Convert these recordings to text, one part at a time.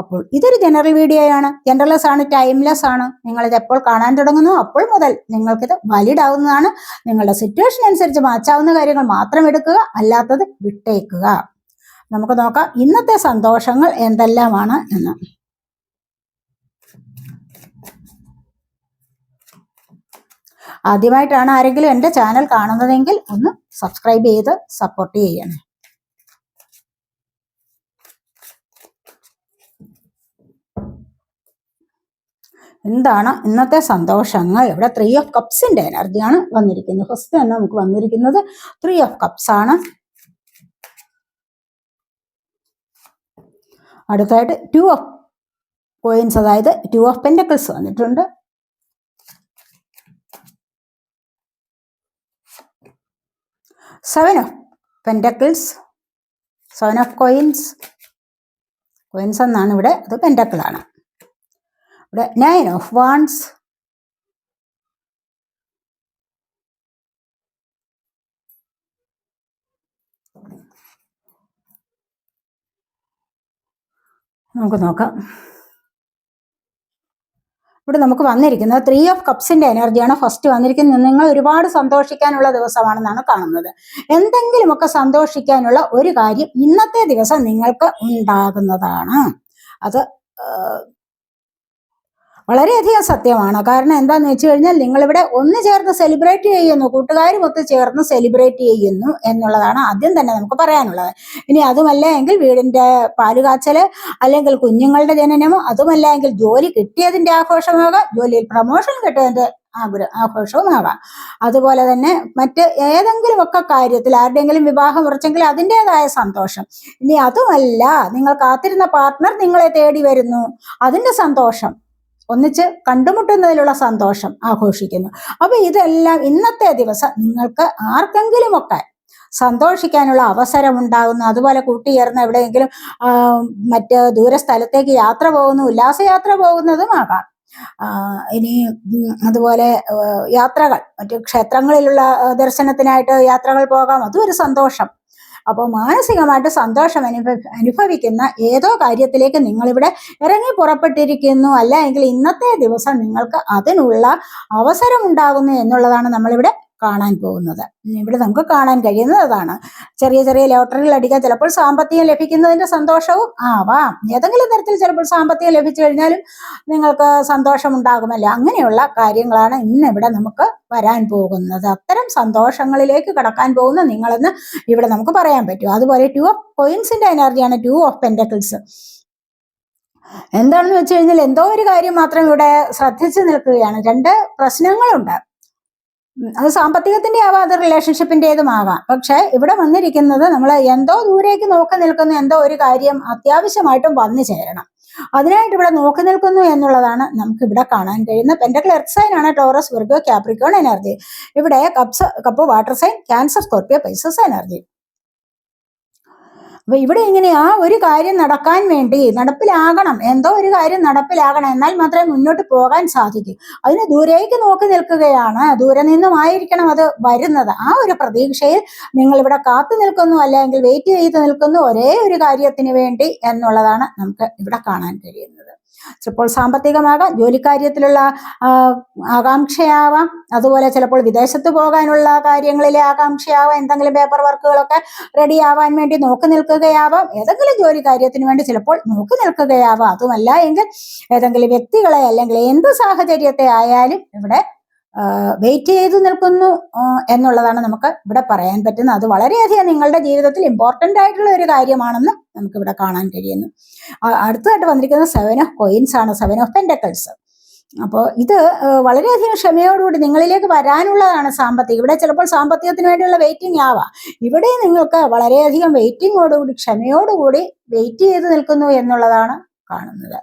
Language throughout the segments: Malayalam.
അപ്പോൾ ഇതൊരു ജനറൽ വീഡിയോ ആണ്. ജനറൽലെസ് ആണ് ടൈംലെസ് ആണ്. നിങ്ങൾ ഇത് എപ്പോൾ കാണാൻ തുടങ്ങുന്നു അപ്പോൾ മുതൽ നിങ്ങൾക്കിത് വാലിഡ് ആവുന്നതാണ്. നിങ്ങളുടെ സിറ്റുവേഷൻ അനുസരിച്ച് മാച്ചാവുന്ന കാര്യങ്ങൾ മാത്രം എടുക്കുക അല്ലാത്തത് വിട്ടേക്കുക. നമുക്ക് നോക്കാം ഇന്നത്തെ സന്തോഷങ്ങൾ എന്തെല്ലാമാണ് എന്ന്. ആദ്യമായിട്ടാണ് ആരെങ്കിലും എന്റെ ചാനൽ കാണുന്നതെങ്കിൽ ഒന്ന് സബ്സ്ക്രൈബ് ചെയ്ത് സപ്പോർട്ട് ചെയ്യണേ. എന്താണ് ഇന്നത്തെ സന്തോഷങ്ങൾ? ഇവിടെ ത്രീ ഓഫ് കപ്സിന്റെ എനർജിയാണ് വന്നിരിക്കുന്നത്. ഫസ്റ്റ് തന്നെ നമുക്ക് വന്നിരിക്കുന്നത് ത്രീ ഓഫ് കപ്സ് ആണ്. അടുത്തായിട്ട് ടു ഓഫ് കോയിൻസ് അതായത് ടു ഓഫ് പെൻഡക്കിൾസ് വന്നിട്ടുണ്ട്. Seven of pentacles seven of coins coins എന്നാണ് ഇവിടെ അത് പെൻഡക്കിളാണ് ഇവിടെ നയൻ ഓഫ് വാൺസ് നമുക്ക് നോക്കാം. ഇവിടെ നമുക്ക് വന്നിരിക്കുന്നത് ത്രീ ഓഫ് കപ്സിന്റെ എനർജിയാണ് ഫസ്റ്റ് വന്നിരിക്കുന്നത് നിങ്ങൾ ഒരുപാട് സന്തോഷിക്കാനുള്ള ദിവസമാണെന്നാണ് കാണുന്നത്. എന്തെങ്കിലുമൊക്കെ സന്തോഷിക്കാനുള്ള ഒരു കാര്യം ഇന്നത്തെ ദിവസം നിങ്ങൾക്ക് ഉണ്ടാകുന്നതാണ്. അത് വളരെയധികം സത്യമാണ്. കാരണം എന്താന്ന് വെച്ച് കഴിഞ്ഞാൽ നിങ്ങളിവിടെ ഒന്ന് ചേർന്ന് സെലിബ്രേറ്റ് ചെയ്യുന്നു കൂട്ടുകാരും ഒത്ത് ചേർന്ന് സെലിബ്രേറ്റ് ചെയ്യുന്നു എന്നുള്ളതാണ് ആദ്യം തന്നെ നമുക്ക് പറയാനുള്ളത്. ഇനി അതുമല്ല എങ്കിൽ വീടിന്റെ പാലുകാച്ചൽ അല്ലെങ്കിൽ കുഞ്ഞുങ്ങളുടെ ജനനമോ അതുമല്ല എങ്കിൽ ജോലി കിട്ടിയതിന്റെ ആഘോഷമാകാം ജോലിയിൽ പ്രൊമോഷൻ കിട്ടിയതിന്റെ ആഗ്രഹ ആഘോഷവുമാകാം. അതുപോലെ തന്നെ മറ്റ് ഏതെങ്കിലും ഒക്കെ കാര്യത്തിൽ ആരുടെയെങ്കിലും വിവാഹം ഉറച്ചെങ്കിൽ അതിന്റെതായ സന്തോഷം. ഇനി അതുമല്ല നിങ്ങൾ കാത്തിരുന്ന പാർട്ട്ണർ നിങ്ങളെ തേടി വരുന്നു. അതിന്റെ സന്തോഷം. ഒന്നിച്ച് കണ്ടുമുട്ടുന്നതിലുള്ള സന്തോഷം ആഘോഷിക്കുന്നു. അപ്പൊ ഇതെല്ലാം ഇന്നത്തെ ദിവസം നിങ്ങൾക്ക് ആർക്കെങ്കിലുമൊക്കെ സന്തോഷിക്കാനുള്ള അവസരം ഉണ്ടാകുന്നു അതുപോലെ കൂട്ടിയേർന്ന് എവിടെയെങ്കിലും മറ്റ് ദൂരസ്ഥലത്തേക്ക് യാത്ര പോകുന്നു ഉല്ലാസയാത്ര പോകുന്നതുമാകാം ഇനി അതുപോലെ യാത്രകൾ മറ്റു ക്ഷേത്രങ്ങളിലുള്ള ദർശനത്തിനായിട്ട് യാത്രകൾ പോകാം. അതും ഒരു സന്തോഷം. അപ്പോൾ മാനസികമായിട്ട് സന്തോഷം അനുഭവ അനുഭവിക്കുന്ന ഏതോ കാര്യത്തിലേക്ക് നിങ്ങളിവിടെ ഇറങ്ങി പുറപ്പെട്ടിരിക്കുന്നു. അല്ല എങ്കിൽ ഇന്നത്തെ ദിവസം നിങ്ങൾക്ക് അതിനുള്ള അവസരം ഉണ്ടാകുന്നു എന്നുള്ളതാണ് നമ്മളിവിടെ കാണാൻ പോകുന്നത്. ഇവിടെ നമുക്ക് കാണാൻ കഴിയുന്നത് അതാണ്. ചെറിയ ചെറിയ ലോട്ടറികൾ അടിക്കാൻ ചിലപ്പോൾ സാമ്പത്തികം ലഭിക്കുന്നതിന്റെ സന്തോഷവും ആവാം. ഏതെങ്കിലും തരത്തിൽ ചിലപ്പോൾ സാമ്പത്തികം ലഭിച്ചു കഴിഞ്ഞാലും നിങ്ങൾക്ക് സന്തോഷം ഉണ്ടാകുമല്ലോ അങ്ങനെയുള്ള കാര്യങ്ങളാണ് ഇന്ന് ഇവിടെ നമുക്ക് വരാൻ പോകുന്നത്. അത്തരം സന്തോഷങ്ങളിലേക്ക് കടക്കാൻ പോകുന്ന നിങ്ങളെന്ന് ഇവിടെ നമുക്ക് പറയാൻ പറ്റും. അതുപോലെ ടു ഓഫ് കോയിൻസിന്റെ എനർജിയാണ് ടു ഓഫ് പെൻഡക്കിൾസ് എന്താണെന്ന് വെച്ച് കഴിഞ്ഞാൽ എന്തോ ഒരു കാര്യം മാത്രം ഇവിടെ ശ്രദ്ധിച്ചു നിൽക്കുകയാണ്. രണ്ട് പ്രശ്നങ്ങളുണ്ട്. അത് സാമ്പത്തികത്തിന്റെ ആവാം അത് റിലേഷൻഷിപ്പിന്റേതും ആവാം. പക്ഷെ ഇവിടെ വന്നിരിക്കുന്നത് നമ്മൾ എന്തോ ദൂരേക്ക് നോക്കി നിൽക്കുന്ന എന്തോ ഒരു കാര്യം അത്യാവശ്യമായിട്ടും വന്നു ചേരണം. അതിനായിട്ട് ഇവിടെ നോക്കി നിൽക്കുന്നു എന്നുള്ളതാണ് നമുക്ക് ഇവിടെ കാണാൻ കഴിയുന്നത്. പെൻഡക്കിൾ എർത്ത് സൈൻ ആണ് ടോറസ് വിർഗോ ക്യാപ്രിക്കോൺ എനർജി ഇവിടെ cups cup water sign Cancer Scorpio Pisces energy അപ്പൊ ഇവിടെ ഇങ്ങനെ ആ ഒരു കാര്യം നടക്കാൻ വേണ്ടി നടപ്പിലാകണം. എന്തോ ഒരു കാര്യം നടപ്പിലാകണം. എന്നാൽ മാത്രമേ മുന്നോട്ട് പോകാൻ സാധിക്കൂ. അതിന് ദൂരേക്ക് നോക്കി നിൽക്കുകയാണ്. ദൂരെ നിന്നുമായിരിക്കണം അത് വരുന്നത്. ആ ഒരു പ്രതീക്ഷയിൽ നിങ്ങൾ ഇവിടെ കാത്തു നിൽക്കുന്നു അല്ലെങ്കിൽ വെയിറ്റ് ചെയ്ത് നിൽക്കുന്നു ഒരേ ഒരു കാര്യത്തിന് വേണ്ടി എന്നുള്ളതാണ് നമുക്ക് ഇവിടെ കാണാൻ കഴിയുന്നത്. ചിലപ്പോൾ സാമ്പത്തികമാകാം ജോലിക്കാര്യത്തിലുള്ള ആകാംക്ഷയാവാം. അതുപോലെ ചിലപ്പോൾ വിദേശത്ത് പോകാനുള്ള കാര്യങ്ങളിലെ ആകാംക്ഷയാവാം. എന്തെങ്കിലും പേപ്പർ വർക്കുകളൊക്കെ റെഡി ആവാൻ വേണ്ടി നോക്കി നിൽക്കുകയാവാം. ഏതെങ്കിലും ജോലി കാര്യത്തിന് വേണ്ടി ചിലപ്പോൾ നോക്കി നിൽക്കുകയാവാം. അതുമല്ല എങ്കിൽ ഏതെങ്കിലും വ്യക്തികളെ അല്ലെങ്കിൽ എന്ത് സാഹചര്യത്തെ ആയാലും ഇവിടെ വെയിറ്റ് ചെയ്ത് നിൽക്കുന്നു എന്നുള്ളതാണ് നമുക്ക് ഇവിടെ പറയാൻ പറ്റുന്നത്. അത് വളരെയധികം നിങ്ങളുടെ ജീവിതത്തിൽ ഇമ്പോർട്ടന്റ് ആയിട്ടുള്ള ഒരു കാര്യമാണെന്ന് നമുക്ക് ഇവിടെ കാണാൻ കഴിയുന്നു. അടുത്തതായിട്ട് വന്നിരിക്കുന്നത് സെവൻ ഓഫ് കോയിൻസ് ആണ് സെവൻ ഓഫ് പെൻഡക്കൾസ് അപ്പോൾ ഇത് വളരെയധികം ക്ഷമയോടുകൂടി നിങ്ങളിലേക്ക് വരാനുള്ളതാണ് സാമ്പത്തികം. ഇവിടെ ചിലപ്പോൾ സാമ്പത്തികത്തിന് വേണ്ടിയുള്ള വെയിറ്റിംഗ് ആവാം. ഇവിടെ നിങ്ങൾക്ക് വളരെയധികം വെയിറ്റിങ്ങോടുകൂടി ക്ഷമയോടുകൂടി വെയിറ്റ് ചെയ്ത് നിൽക്കുന്നു എന്നുള്ളതാണ് കാണുന്നത്.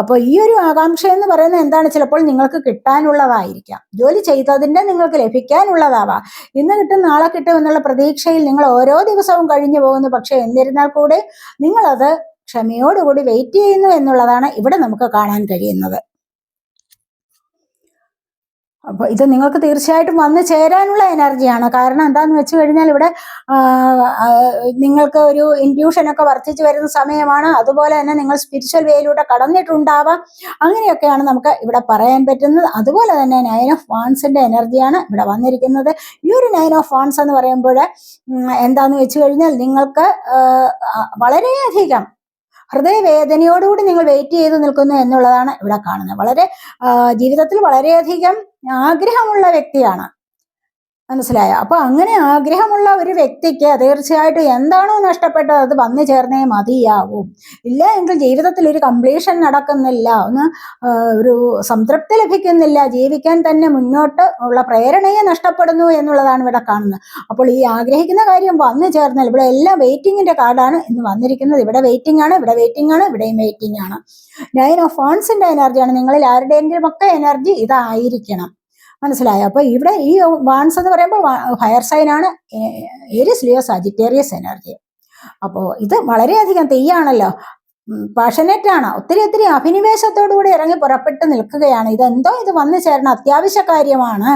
അപ്പോൾ ഈ ഒരു ആകാംക്ഷ എന്ന് പറയുന്നത് എന്താണ്? ചിലപ്പോൾ നിങ്ങൾക്ക് കിട്ടാനുള്ളതായിരിക്കാം. ജോലി ചെയ്തതിന്റെ നിങ്ങൾക്ക് ലഭിക്കാനുള്ളതാവാം. ഇന്ന് കിട്ടും നാളെ കിട്ടും എന്നുള്ള പ്രതീക്ഷയിൽ നിങ്ങൾ ഓരോ ദിവസവും കഴിഞ്ഞു പോകുന്നു. പക്ഷെ എന്നിരുന്നാൽ കൂടെ നിങ്ങളത് ക്ഷമയോടുകൂടി വെയിറ്റ് ചെയ്യുന്നു എന്നുള്ളതാണ് ഇവിടെ നമുക്ക് കാണാൻ കഴിയുന്നത്. അപ്പോൾ ഇത് നിങ്ങൾക്ക് തീർച്ചയായിട്ടും വന്നു ചേരാനുള്ള എനർജിയാണ്. കാരണം എന്താണെന്ന് വെച്ച് കഴിഞ്ഞാൽ ഇവിടെ നിങ്ങൾക്ക് ഒരു ഇൻഡ്യൂഷനൊക്കെ വർദ്ധിച്ചു വരുന്ന സമയമാണ്. അതുപോലെ തന്നെ നിങ്ങൾ സ്പിരിച്വൽ വേയിലൂടെ കടന്നിട്ടുണ്ടാവാം. അങ്ങനെയൊക്കെയാണ് നമുക്ക് ഇവിടെ പറയാൻ പറ്റുന്നത്. അതുപോലെ തന്നെ നയൻ ഓഫ് വാൺസിന്റെ എനർജിയാണ് ഇവിടെ വന്നിരിക്കുന്നത്. ഈ ഒരു നയൻ ഓഫ് വാൺസ് എന്ന് പറയുമ്പോൾ എന്താന്ന് വെച്ച് കഴിഞ്ഞാൽ നിങ്ങൾക്ക് വളരെയധികം ഹൃദയവേദനയോടുകൂടി നിങ്ങൾ വെയിറ്റ് ചെയ്ത് നിൽക്കുന്നു എന്നുള്ളതാണ് ഇവിടെ കാണുന്നത്. വളരെ ജീവിതത്തിൽ വളരെയധികം ആഗ്രഹമുള്ള വ്യക്തിയാണ്. മനസ്സിലായോ. അപ്പൊ അങ്ങനെ ആഗ്രഹമുള്ള ഒരു വ്യക്തിക്ക് തീർച്ചയായിട്ടും എന്താണോ നഷ്ടപ്പെട്ടത് അത് വന്നു ചേർന്നേ മതിയാവും. ഇല്ല എങ്കിൽ ജീവിതത്തിൽ ഒരു കംപ്ലീഷൻ നടക്കുന്നില്ല. ഒന്ന് ഒരു സംതൃപ്തി ലഭിക്കുന്നില്ല. ജീവിക്കാൻ തന്നെ മുന്നോട്ട് ഉള്ള പ്രേരണയെ നഷ്ടപ്പെടുന്നു എന്നുള്ളതാണ് ഇവിടെ കാണുന്നത്. അപ്പോൾ ഈ ആഗ്രഹിക്കുന്ന കാര്യം വന്നു ചേർന്നാൽ ഇവിടെ എല്ലാം വെയിറ്റിംഗിന്റെ കാർഡാണ് ഇന്ന് വന്നിരിക്കുന്നത്. ഇവിടെ വെയിറ്റിംഗ് ആണ് ഇവിടെ വെയിറ്റിംഗ് ആണ് ഇവിടെയും വെയിറ്റിംഗ് ആണ്. നയൻ ഓഫ് ഫോൺസിന്റെ എനർജിയാണ് നിങ്ങളിൽ ആരുടെയെങ്കിലും ഒക്കെ എനർജി ഇതായിരിക്കണം. മനസ്സിലായോ. അപ്പൊ ഇവിടെ ഈ വാൺസ് എന്ന് പറയുമ്പോൾ ഫയർ സൈൻ ആണ് ഏരിയസ് ലിയോ സാജിറ്റേറിയസ് എനർജി അപ്പോൾ ഇത് വളരെയധികം തെയ്യാണല്ലോ. ആണ്. ഒത്തിരി ഒത്തിരി അഭിനിവേശത്തോടുകൂടി ഇറങ്ങി പുറപ്പെട്ട് നിൽക്കുകയാണ്. ഇതെന്തോ ഇത് വന്നു ചേരണം അത്യാവശ്യ കാര്യമാണ്.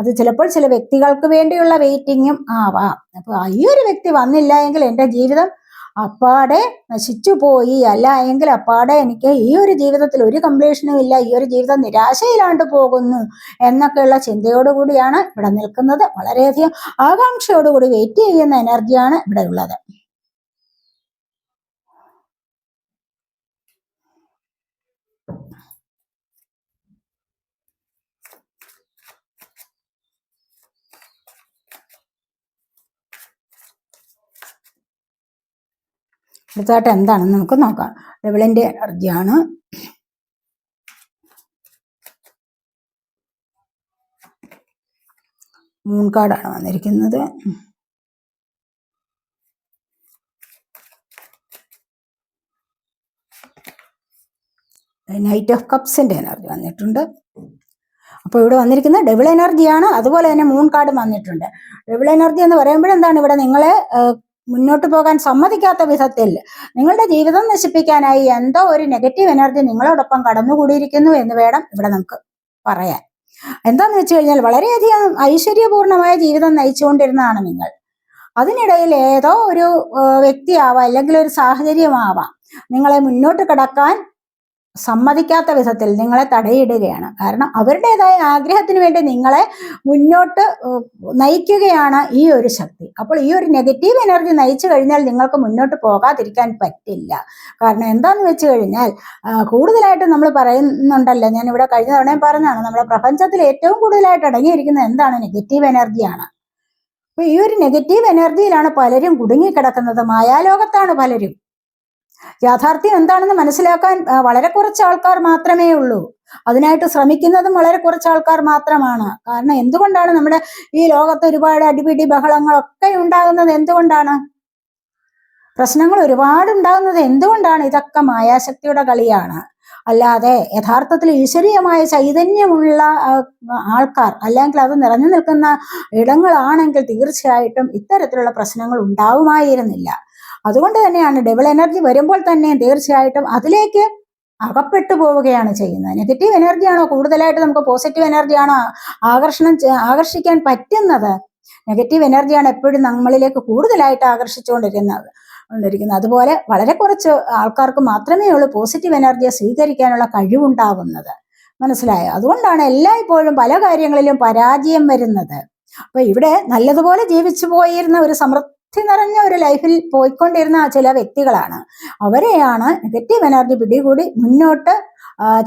അത് ചിലപ്പോൾ ചില വ്യക്തികൾക്ക് വേണ്ടിയുള്ള വെയിറ്റിങ്ങും ആവാം. അപ്പൊ ഈ ഒരു വ്യക്തി വന്നില്ല എങ്കിൽ എന്റെ ജീവിതം അപ്പാടെ നശിച്ചു പോയി. അല്ല എങ്കിൽ അപ്പാടെ എനിക്ക് ഈ ഒരു ജീവിതത്തിൽ ഒരു കംപ്ലീഷനും ഇല്ല. ഈ ഒരു ജീവിതം നിരാശയിലാണ്ട് പോകുന്നു എന്നൊക്കെയുള്ള ചിന്തയോടുകൂടിയാണ് ഇവിടെ നിൽക്കുന്നത്. വളരെയധികം ആകാംക്ഷയോടുകൂടി വെയിറ്റ് ചെയ്യുന്ന എനർജിയാണ് ഇവിടെ ഉള്ളത്. അടുത്തായിട്ട് എന്താണെന്ന് നമുക്ക് നോക്കാം. ഡബിളിന്റെ എനർജിയാണ്. മൂൺ കാർഡാണ് വന്നിരിക്കുന്നത്. നൈറ്റ് ഓഫ് കപ്സിന്റെ എനർജി വന്നിട്ടുണ്ട്. അപ്പോൾ ഇവിടെ വന്നിരിക്കുന്ന ഡബിൾ എനർജിയാണ് അതുപോലെ തന്നെ മൂൺ കാർഡ് വന്നിട്ടുണ്ട്. ഡബിൾ എനർജി എന്ന് പറയുമ്പോൾ എന്താണ് ഇവിടെ നിങ്ങളെ മുന്നോട്ട് പോകാൻ സമ്മതിക്കാത്ത വിധത്തിൽ നിങ്ങളുടെ ജീവിതം നശിപ്പിക്കാനായി എന്തോ ഒരു നെഗറ്റീവ് എനർജി നിങ്ങളോടൊപ്പം കടന്നുകൂടിയിരിക്കുന്നു എന്ന് വേണം ഇവിടെ നമുക്ക് പറയാൻ. എന്താന്ന് വെച്ച് കഴിഞ്ഞാൽ വളരെയധികം ഐശ്വര്യപൂർണമായ ജീവിതം നയിച്ചുകൊണ്ടിരുന്നതാണ് നിങ്ങൾ. അതിനിടയിൽ ഏതോ ഒരു വ്യക്തിയാവാം അല്ലെങ്കിൽ ഒരു സാഹചര്യമാവാം നിങ്ങളെ മുന്നോട്ട് കടക്കാൻ സമ്മതിക്കാത്ത വിധത്തിൽ നിങ്ങളെ തടയിടുകയാണ്. കാരണം അവരുടേതായ ആഗ്രഹത്തിന് വേണ്ടി നിങ്ങളെ മുന്നോട്ട് നയിക്കുകയാണ് ഈ ഒരു ശക്തി. അപ്പോൾ ഈ ഒരു നെഗറ്റീവ് എനർജി നയിച്ചു കഴിഞ്ഞാൽ നിങ്ങൾക്ക് മുന്നോട്ട് പോകാതിരിക്കാൻ പറ്റില്ല. കാരണം എന്താന്ന് വെച്ച് കഴിഞ്ഞാൽ കൂടുതലായിട്ട് നമ്മൾ പറയുന്നുണ്ടല്ലോ ഞാൻ ഇവിടെ കഴിഞ്ഞ തവണയും പറഞ്ഞാണ് നമ്മുടെ പ്രപഞ്ചത്തിൽ ഏറ്റവും കൂടുതലായിട്ട് അടങ്ങിയിരിക്കുന്നത് എന്താണ്? നെഗറ്റീവ് എനർജിയാണ്. അപ്പൊ ഈ ഒരു നെഗറ്റീവ് എനർജിയിലാണ് പലരും കുടുങ്ങിക്കിടക്കുന്നത്. മായാലോകത്താണ് പലരും. യാഥാർത്ഥ്യം എന്താണെന്ന് മനസ്സിലാക്കാൻ വളരെ കുറച്ച് ആൾക്കാർ മാത്രമേ ഉള്ളൂ. അതിനായിട്ട് ശ്രമിക്കുന്നതും വളരെ കുറച്ച് ആൾക്കാർ മാത്രമാണ്. കാരണം എന്തുകൊണ്ടാണ് നമ്മുടെ ഈ ലോകത്ത് ഒരുപാട് അടിപിടി ബഹളങ്ങളൊക്കെ ഉണ്ടാകുന്നത്? എന്തുകൊണ്ടാണ്? പ്രശ്നങ്ങൾ ഒരുപാട് ഉണ്ടാകുന്നത് എന്തുകൊണ്ടാണ്? ഇതൊക്കെ മായാശക്തിയുടെ കളിയാണ്. അല്ലാതെ യഥാർത്ഥത്തിൽ ഈശ്വരീയമായ ചൈതന്യമുള്ള ആൾക്കാർ അല്ലെങ്കിൽ അത് നിറഞ്ഞു നിൽക്കുന്ന ഇടങ്ങളാണെങ്കിൽ തീർച്ചയായിട്ടും ഇത്തരത്തിലുള്ള പ്രശ്നങ്ങൾ ഉണ്ടാവുമായിരുന്നില്ല. അതുകൊണ്ട് തന്നെയാണ് ഡബിൾ എനർജി വരുമ്പോൾ തന്നെ തീർച്ചയായിട്ടും അതിലേക്ക് അകപ്പെട്ടു പോവുകയാണ് ചെയ്യുന്നത്. നെഗറ്റീവ് എനർജിയാണോ കൂടുതലായിട്ട് നമുക്ക് പോസിറ്റീവ് എനർജിയാണോ ആകർഷണം ആകർഷിക്കാൻ പറ്റുന്നത്? നെഗറ്റീവ് എനർജിയാണ് എപ്പോഴും നമ്മളിലേക്ക് കൂടുതലായിട്ട് ആകർഷിച്ചുകൊണ്ടിരുന്നത് കൊണ്ടിരിക്കുന്നത്. അതുപോലെ വളരെ കുറച്ച് ആൾക്കാർക്ക് മാത്രമേ ഉള്ളൂ പോസിറ്റീവ് എനർജിയെ സ്വീകരിക്കാനുള്ള കഴിവുണ്ടാകുന്നത് മനസ്സിലായോ? അതുകൊണ്ടാണ് എല്ലായ്പ്പോഴും പല കാര്യങ്ങളിലും പരാജയം വരുന്നത്. അപ്പൊ ഇവിടെ നല്ലതുപോലെ ജീവിച്ചു പോയിരുന്ന ഒരു സമൃദ്ധി നിറഞ്ഞ ഒരു ലൈഫിൽ പോയിക്കൊണ്ടിരുന്ന ചില വ്യക്തികളാണ്. അവരെയാണ് നെഗറ്റീവ് എനർജി പിടികൂടി മുന്നോട്ട്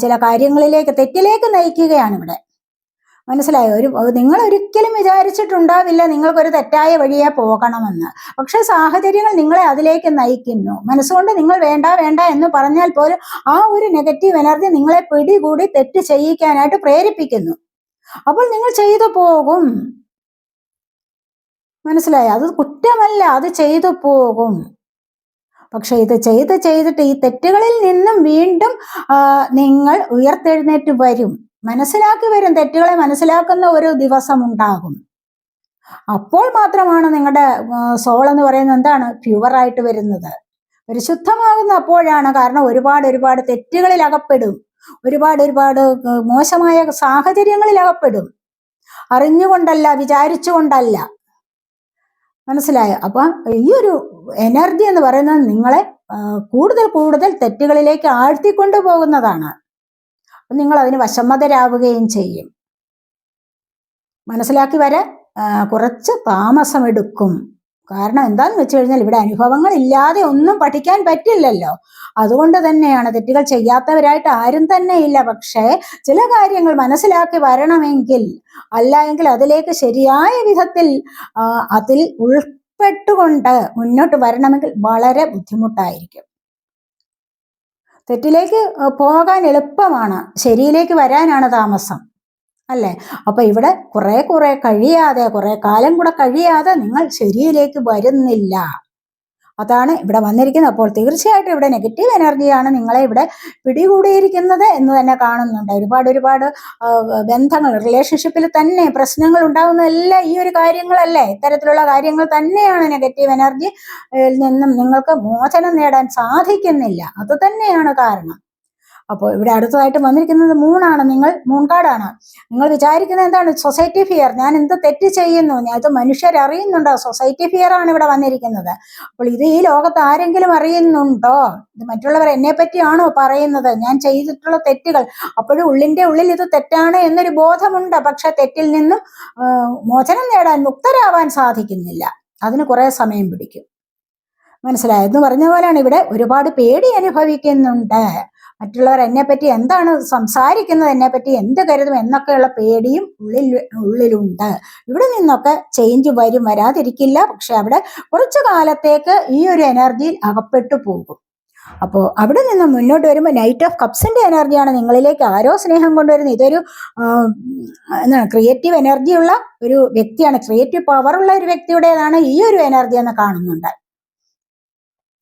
ചില കാര്യങ്ങളിലേക്ക് തെറ്റിലേക്ക് നയിക്കുകയാണ് ഇവിടെ. മനസ്സിലായോ? ഒരു നിങ്ങൾ ഒരിക്കലും വിചാരിച്ചിട്ടുണ്ടാവില്ല നിങ്ങൾക്കൊരു തെറ്റായ വഴിയെ പോകണമെന്ന്. പക്ഷെ സാഹചര്യങ്ങൾ നിങ്ങളെ അതിലേക്ക് നയിക്കുന്നു. മനസ്സുകൊണ്ട് നിങ്ങൾ വേണ്ട വേണ്ട എന്ന് പറഞ്ഞാൽ പോലും ആ ഒരു നെഗറ്റീവ് എനർജി നിങ്ങളെ പിടികൂടി തെറ്റ് ചെയ്യിക്കാനായിട്ട് പ്രേരിപ്പിക്കുന്നു. അപ്പോൾ നിങ്ങൾ ചെയ്തു പോകും. മനസ്സിലായോ? അത് കുറ്റമല്ല അത് ചെയ്തു പോകും. പക്ഷെ ഇത് ചെയ്ത് ചെയ്തിട്ട് ഈ തെറ്റുകളിൽ നിന്നും വീണ്ടും നിങ്ങൾ ഉയർത്തെഴുന്നേറ്റ് വരും. മനസ്സിലാക്കി വരും. തെറ്റുകളെ മനസ്സിലാക്കുന്ന ഒരു ദിവസം ഉണ്ടാകും. അപ്പോൾ മാത്രമാണ് നിങ്ങളുടെ സോൾ എന്ന് പറയുന്നത് എന്താണ്? പ്യുവറായിട്ട് വരുന്നത്. പരിശുദ്ധമാകുന്ന അപ്പോഴാണ് കാരണം ഒരുപാട് ഒരുപാട് തെറ്റുകളിൽ അകപ്പെടും. ഒരുപാട് ഒരുപാട് മോശമായ സാഹചര്യങ്ങളിൽ അകപ്പെടും. അറിഞ്ഞുകൊണ്ടല്ല വിചാരിച്ചുകൊണ്ടല്ല. മനസ്സിലായോ? അപ്പൊ ഈ ഒരു എനർജി എന്ന് പറയുന്നത് നിങ്ങളെ കൂടുതൽ കൂടുതൽ തെറ്റുകളിലേക്ക് ആഴ്ത്തിക്കൊണ്ടു പോകുന്നതാണ് നിങ്ങൾ അതിന് വശമ്മതരാവുകയും ചെയ്യും. മനസ്സിലാക്കി വരെ കുറച്ച് താമസമെടുക്കും. കാരണം എന്താന്ന് വെച്ച് കഴിഞ്ഞാൽ ഇവിടെ അനുഭവങ്ങൾ ഇല്ലാതെ ഒന്നും പഠിക്കാൻ പറ്റില്ലല്ലോ. അതുകൊണ്ട് തന്നെയാണ് തെറ്റുകൾ ചെയ്യാത്തവരായിട്ട് ആരും തന്നെ ഇല്ല. പക്ഷേ ചില കാര്യങ്ങൾ മനസ്സിലാക്കി വരണമെങ്കിൽ അല്ല എങ്കിൽ അതിലേക്ക് ശരിയായ വിധത്തിൽ അതിൽ ഉൾപ്പെട്ടുകൊണ്ട് മുന്നോട്ട് വരണമെങ്കിൽ വളരെ ബുദ്ധിമുട്ടായിരിക്കും. തെറ്റിലേക്ക് പോകാൻ എളുപ്പമാണ്. ശരിയിലേക്ക് വരാനാണ് താമസം. അല്ലേ? അപ്പൊ ഇവിടെ കുറെ കുറെ കഴിയാതെ കുറെ കാലം കൂടെ കഴിയാതെ നിങ്ങൾ ശരിയിലേക്ക് വരുന്നില്ല. അതാണ് ഇവിടെ വന്നിരിക്കുന്നത്. അപ്പോൾ തീർച്ചയായിട്ടും ഇവിടെ നെഗറ്റീവ് എനർജിയാണ് നിങ്ങളെ ഇവിടെ പിടികൂടിയിരിക്കുന്നത് എന്ന് തന്നെ കാണുന്നുണ്ട്. ഒരുപാട് ഒരുപാട് ബന്ധങ്ങൾ റിലേഷൻഷിപ്പിൽ തന്നെ പ്രശ്നങ്ങൾ ഉണ്ടാകുന്നതെല്ലാം ഈ ഒരു കാര്യങ്ങളല്ലേ? ഇത്തരത്തിലുള്ള കാര്യങ്ങൾ തന്നെയാണ് നെഗറ്റീവ് എനർജിയിൽ നിന്നും നിങ്ങൾക്ക് മോചനം നേടാൻ സാധിക്കുന്നില്ല. അത് തന്നെയാണ് കാരണം. അപ്പോൾ ഇവിടെ അടുത്തതായിട്ട് വന്നിരിക്കുന്നത് മൂണാണ്. നിങ്ങൾ മൂൺ മൂൺകാടാണ്. നിങ്ങൾ വിചാരിക്കുന്നത് എന്താണ്? സൊസൈറ്റി ഫിയർ ഞാൻ എന്ത് തെറ്റ് ചെയ്യുന്നു? ഞാൻ ഇത് മനുഷ്യർ അറിയുന്നുണ്ടോ സൊസൈറ്റി ഫിയർ ആണ് ഇവിടെ വന്നിരിക്കുന്നത്. അപ്പോൾ ഇത് ഈ ലോകത്ത് ആരെങ്കിലും അറിയുന്നുണ്ടോ? ഇത് മറ്റുള്ളവർ എന്നെ പറ്റിയാണോ പറയുന്നത്? ഞാൻ ചെയ്തിട്ടുള്ള തെറ്റുകൾ. അപ്പോഴും ഉള്ളിന്റെ ഉള്ളിൽ ഇത് തെറ്റാണ് എന്നൊരു ബോധമുണ്ട്. പക്ഷെ തെറ്റിൽ നിന്നും മോചനം നേടാൻ മുക്തരാവാൻ സാധിക്കുന്നില്ല. അതിന് കുറേ സമയം പിടിക്കും. മനസ്സിലായെന്ന് പറഞ്ഞ പോലെയാണ് ഇവിടെ ഒരുപാട് പേടി അനുഭവിക്കുന്നുണ്ട്. മറ്റുള്ളവർ എന്നെപ്പറ്റി എന്താണ് സംസാരിക്കുന്നത് എന്നെപ്പറ്റി എന്ത് കരുതും എന്നൊക്കെയുള്ള പേടിയും ഉള്ളിൽ ഉള്ളിലുണ്ട്. ഇവിടെ നിന്നൊക്കെ ചേഞ്ച് വരും വരാതിരിക്കില്ല. പക്ഷെ അവിടെ കുറച്ചു കാലത്തേക്ക് ഈ ഒരു എനർജിയിൽ അകപ്പെട്ടു പോകും. അപ്പോൾ അവിടെ നിന്ന് മുന്നോട്ട് വരുമ്പോൾ നൈറ്റ് ഓഫ് കപ്സിന്റെ എനർജിയാണ് നിങ്ങളിലേക്ക് ആരോ സ്നേഹം കൊണ്ടുവരുന്നത്. ഇതൊരു എന്താണ് ക്രിയേറ്റീവ് എനർജിയുള്ള ഒരു വ്യക്തിയാണ്. ക്രിയേറ്റീവ് പവർ ഉള്ള ഒരു വ്യക്തിയുടേതാണ് ഈ ഒരു എനർജി എന്ന് കാണുന്നുണ്ട്.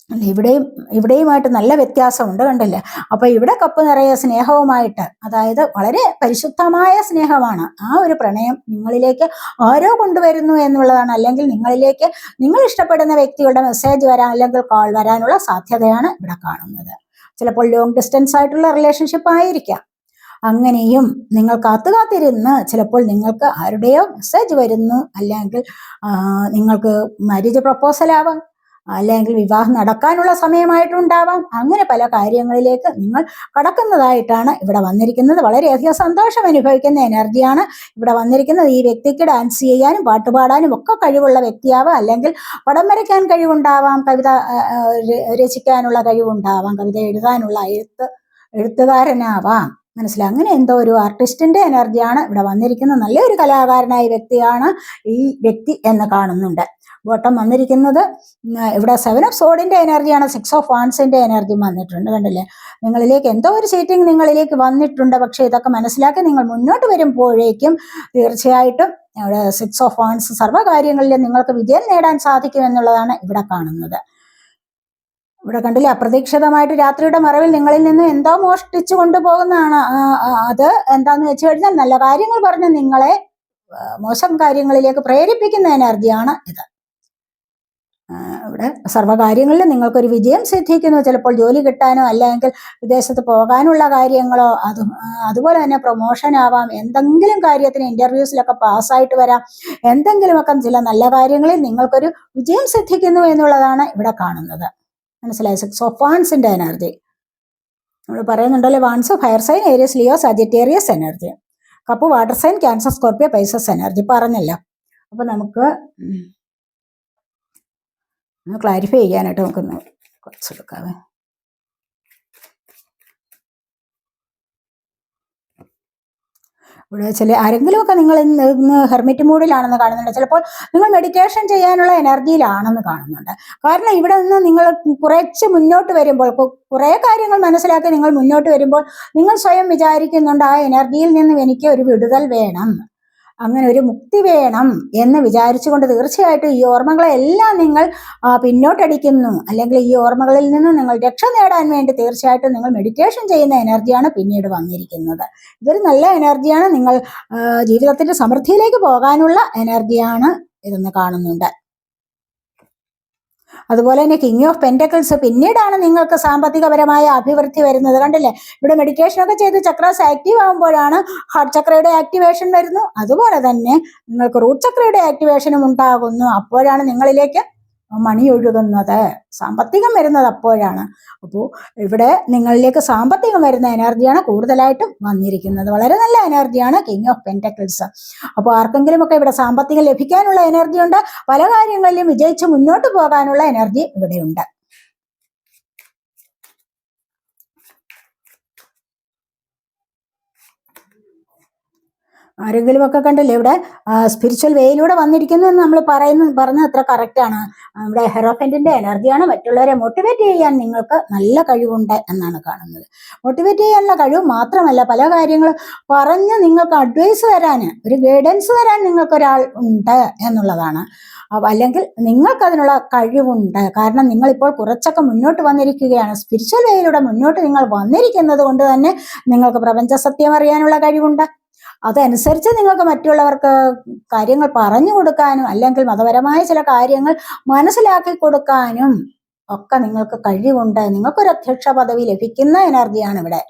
ഇവിടെയും ഇവിടെയുമായിട്ട് നല്ല വ്യത്യാസമുണ്ട് കണ്ടില്ല? അപ്പൊ ഇവിടെ കപ്പ് നിറയെ സ്നേഹവുമായിട്ട് അതായത് വളരെ പരിശുദ്ധമായ സ്നേഹമാണ് ആ ഒരു പ്രണയം നിങ്ങളിലേക്ക് ആരോ കൊണ്ടുവരുന്നു എന്നുള്ളതാണ്. അല്ലെങ്കിൽ നിങ്ങളിലേക്ക് നിങ്ങൾ ഇഷ്ടപ്പെടുന്ന വ്യക്തിയുടെ മെസ്സേജ് വരാൻ അല്ലെങ്കിൽ കോൾ വരാനുള്ള സാധ്യതയാണ് ഇവിടെ കാണുന്നത്. ചിലപ്പോൾ ലോങ് ഡിസ്റ്റൻസ് ആയിട്ടുള്ള റിലേഷൻഷിപ്പ് ആയിരിക്കാം. അങ്ങനെയും നിങ്ങൾ കാത്തു കാത്തിരുന്ന് ചിലപ്പോൾ നിങ്ങൾക്ക് ആരുടെയോ മെസ്സേജ് വരുന്നു. അല്ലെങ്കിൽ നിങ്ങൾക്ക് മാരേജ് പ്രപ്പോസൽ ആവാം. അല്ലെങ്കിൽ വിവാഹം നടക്കാനുള്ള സമയമായിട്ടുണ്ടാവാം. അങ്ങനെ പല കാര്യങ്ങളിലേക്ക് നിങ്ങൾ കടക്കുന്നതായിട്ടാണ് ഇവിടെ വന്നിരിക്കുന്നത്. വളരെയധികം സന്തോഷം അനുഭവിക്കുന്ന എനർജിയാണ് ഇവിടെ വന്നിരിക്കുന്നത്. ഈ വ്യക്തിക്ക് ഡാൻസ് ചെയ്യാനും പാട്ടുപാടാനും ഒക്കെ കഴിവുള്ള വ്യക്തിയാവാം. അല്ലെങ്കിൽ പടം വരയ്ക്കാൻ കഴിവുണ്ടാവാം. കവിത രചിക്കാനുള്ള കഴിവുണ്ടാവാം. കവിത എഴുതാനുള്ള എഴുത്ത് എഴുത്തുകാരനാവാം. മനസ്സിലായി അങ്ങനെ എന്തോ ഒരു ആർട്ടിസ്റ്റിന്റെ എനർജിയാണ് ഇവിടെ വന്നിരിക്കുന്നത്. നല്ലൊരു കലാകാരനായ വ്യക്തിയാണ് ഈ വ്യക്തി എന്ന് കാണുന്നുണ്ട്. ബോട്ടം വന്നിരിക്കുന്നത് ഇവിടെ സെവൻ ഓഫ് സോഡിന്റെ എനർജിയാണ് സിക്സ് ഓഫ് വാൺസിന്റെ എനർജി വന്നിട്ടുണ്ട് കണ്ടില്ലേ? നിങ്ങളിലേക്ക് എന്തോ ഒരു സീറ്റിംഗ് നിങ്ങളിലേക്ക് വന്നിട്ടുണ്ട് പക്ഷേ ഇതൊക്കെ മനസ്സിലാക്കി നിങ്ങൾ മുന്നോട്ട് വരുമ്പോഴേക്കും തീർച്ചയായിട്ടും ഇവിടെ സിക്സ് ഓഫ് വാൺസ് സർവകാര്യങ്ങളിലും നിങ്ങൾക്ക് വിജയം നേടാൻ സാധിക്കും എന്നുള്ളതാണ് ഇവിടെ കാണുന്നത്. ഇവിടെ കണ്ടില്ലേ അപ്രതീക്ഷിതമായിട്ട് രാത്രിയുടെ മറവിൽ നിങ്ങളിൽ നിന്ന് എന്തോ മോഷ്ടിച്ചു കൊണ്ടുപോകുന്നതാണ് അത് എന്താന്ന് വെച്ച് കഴിഞ്ഞാൽ നല്ല കാര്യങ്ങൾ പറഞ്ഞ് നിങ്ങളെ മോശം കാര്യങ്ങളിലേക്ക് പ്രേരിപ്പിക്കുന്ന എനർജിയാണ് ഇത്. ഇവിടെ സർവകാര്യങ്ങളിലും നിങ്ങൾക്കൊരു വിജയം സിദ്ധിക്കുന്നു. ചിലപ്പോൾ ജോലി കിട്ടാനോ അല്ലെങ്കിൽ വിദേശത്ത് പോകാനുള്ള കാര്യങ്ങളോ അതും അതുപോലെ തന്നെ പ്രൊമോഷൻ ആവാം. എന്തെങ്കിലും കാര്യത്തിന് ഇന്റർവ്യൂസിലൊക്കെ പാസ്സായിട്ട് വരാം. എന്തെങ്കിലുമൊക്കെ ചില നല്ല കാര്യങ്ങളിൽ നിങ്ങൾക്കൊരു വിജയം സിദ്ധിക്കുന്നു എന്നുള്ളതാണ് ഇവിടെ കാണുന്നത്. മനസ്സിലായി? സിക്സ് ഓഫ് വാൺസിന്റെ എനർജി. നമ്മൾ പറയുന്നുണ്ടല്ലോ wands fire sign Aries Leo Sagittarius energy. Cup water sign Cancer Scorpio Pisces energy. പറഞ്ഞല്ലോ. അപ്പൊ നമുക്ക് ഒന്ന് ക്ലാരിഫൈ ചെയ്യാനായിട്ട് നമുക്കൊന്ന് കുറച്ചെടുക്കാവേ ഇവിടെ ചില ആരെങ്കിലുമൊക്കെ നിങ്ങൾ ഇന്ന് ഹെർമിറ്റ് മൂഡിലാണെന്ന് കാണുന്നുണ്ട്. ചിലപ്പോൾ നിങ്ങൾ മെഡിറ്റേഷൻ ചെയ്യാനുള്ള എനർജിയിലാണെന്ന് കാണുന്നുണ്ട്. കാരണം ഇവിടെ നിന്ന് നിങ്ങൾ കുറച്ച് മുന്നോട്ട് വരുമ്പോൾ കുറേ കാര്യങ്ങൾ മനസ്സിലാക്കി നിങ്ങൾ മുന്നോട്ട് വരുമ്പോൾ നിങ്ങൾ സ്വയം വിചാരിക്കുന്നുണ്ട് ആ എനർജിയിൽ നിന്നും എനിക്ക് ഒരു വിടുതൽ വേണം. അങ്ങനെ ഒരു മുക്തി വേണം എന്ന് വിചാരിച്ചുകൊണ്ട് തീർച്ചയായിട്ടും ഈ ഓർമ്മകളെല്ലാം നിങ്ങൾ പിന്നോട്ടടിക്കുന്നു. അല്ലെങ്കിൽ ഈ ഓർമ്മകളിൽ നിന്ന് നിങ്ങൾ രക്ഷ നേടാൻ വേണ്ടി തീർച്ചയായിട്ടും നിങ്ങൾ മെഡിറ്റേഷൻ ചെയ്യുന്ന എനർജിയാണ് പിന്നീട് വന്നിരിക്കുന്നത്. ഇതൊരു നല്ല എനർജിയാണ്. നിങ്ങൾ ജീവിതത്തിന്റെ സമൃദ്ധിയിലേക്ക് പോകാനുള്ള എനർജിയാണ് ഇതെന്ന് കാണുന്നുണ്ട്. അതുപോലെ തന്നെ കിങ് ഓഫ് പെന്റക്കിൾസ് പിന്നീടാണ് നിങ്ങൾക്ക് സാമ്പത്തികപരമായ അഭിവൃദ്ധി വരുന്നത്. കണ്ടില്ലേ? ഇവിടെ മെഡിറ്റേഷൻ ഒക്കെ ചെയ്ത് ചക്രാസ് ആക്റ്റീവ് ആകുമ്പോഴാണ് ഹാർട്ട് ചക്രയുടെ ആക്ടിവേഷൻ വരുന്നു. അതുപോലെ തന്നെ നിങ്ങൾക്ക് റൂട്ട് ചക്രയുടെ ആക്ടിവേഷനും ഉണ്ടാകുന്നു. അപ്പോഴാണ് നിങ്ങളിലേക്ക് മണി ഒഴുകുന്നത് സാമ്പത്തികം വരുന്നത് അപ്പോഴാണ്. അപ്പോൾ ഇവിടെ നിങ്ങളിലേക്ക് സാമ്പത്തികം വരുന്ന എനർജിയാണ് കൂടുതലായിട്ടും വന്നിരിക്കുന്നത്. വളരെ നല്ല എനർജിയാണ് കിങ് ഓഫ് പെന്റക്കിൾസ് അപ്പോൾ ആർക്കെങ്കിലും ഒക്കെ ഇവിടെ സാമ്പത്തികം ലഭിക്കാനുള്ള എനർജി ഉണ്ട്. പല കാര്യങ്ങളിലും വിജയിച്ച് മുന്നോട്ട് പോകാനുള്ള എനർജി ഇവിടെയുണ്ട്. ആരെങ്കിലും ഒക്കെ കണ്ടല്ലേ ഇവിടെ സ്പിരിച്വൽ വേയിലൂടെ വന്നിരിക്കുന്നു എന്ന് നമ്മൾ പറയുന്ന പറഞ്ഞത് അത്ര ആണ്. ഇവിടെ ഹെറോഫെന്റിന്റെ എനർജിയാണ് മറ്റുള്ളവരെ മോട്ടിവേറ്റ് ചെയ്യാൻ നിങ്ങൾക്ക് നല്ല കഴിവുണ്ട് എന്നാണ് കാണുന്നത്. മോട്ടിവേറ്റ് ചെയ്യാനുള്ള കഴിവ് മാത്രമല്ല പല കാര്യങ്ങൾ പറഞ്ഞ് നിങ്ങൾക്ക് അഡ്വൈസ് തരാൻ ഒരു ഗൈഡൻസ് തരാൻ നിങ്ങൾക്ക് ഒരാൾ ഉണ്ട് എന്നുള്ളതാണ്. അല്ലെങ്കിൽ നിങ്ങൾക്ക് അതിനുള്ള കഴിവുണ്ട്. കാരണം നിങ്ങളിപ്പോൾ കുറച്ചൊക്കെ മുന്നോട്ട് വന്നിരിക്കുകയാണ്. സ്പിരിച്വൽ വേയിലൂടെ മുന്നോട്ട് നിങ്ങൾ വന്നിരിക്കുന്നത് കൊണ്ട് തന്നെ നിങ്ങൾക്ക് പ്രപഞ്ച സത്യം അറിയാനുള്ള കഴിവുണ്ട്. അതനുസരിച്ച് നിങ്ങൾക്ക് മറ്റുള്ളവർക്ക് കാര്യങ്ങൾ പറഞ്ഞു കൊടുക്കാനും അല്ലെങ്കിൽ മതപരമായ ചില കാര്യങ്ങൾ മനസ്സിലാക്കി കൊടുക്കാനും ഒക്കെ നിങ്ങൾക്ക് കഴിവുണ്ട്. നിങ്ങൾക്കൊരു അധ്യക്ഷ പദവി ലഭിക്കുന്ന എനർജിയാണ് ഇവിടെ.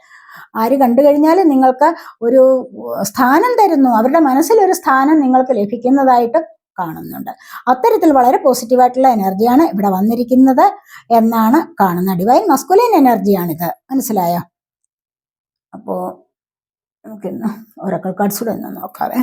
ആര് കണ്ടു കഴിഞ്ഞാൽ നിങ്ങൾക്ക് ഒരു സ്ഥാനം തരുന്നു. അവരുടെ മനസ്സിലൊരു സ്ഥാനം നിങ്ങൾക്ക് ലഭിക്കുന്നതായിട്ട് കാണുന്നുണ്ട്. അത്തരത്തിൽ വളരെ പോസിറ്റീവായിട്ടുള്ള എനർജിയാണ് ഇവിടെ വന്നിരിക്കുന്നത് എന്നാണ് കാണുന്നത്. ഡിവൈൻ മസ്കുലൈൻ എനർജിയാണിത് മനസ്സിലായോ? അപ്പോ നമുക്കിന്ന് ഒരാക്കൾ കാർഡ്സ് കൂടെ ഒന്ന് നോക്കാവേ.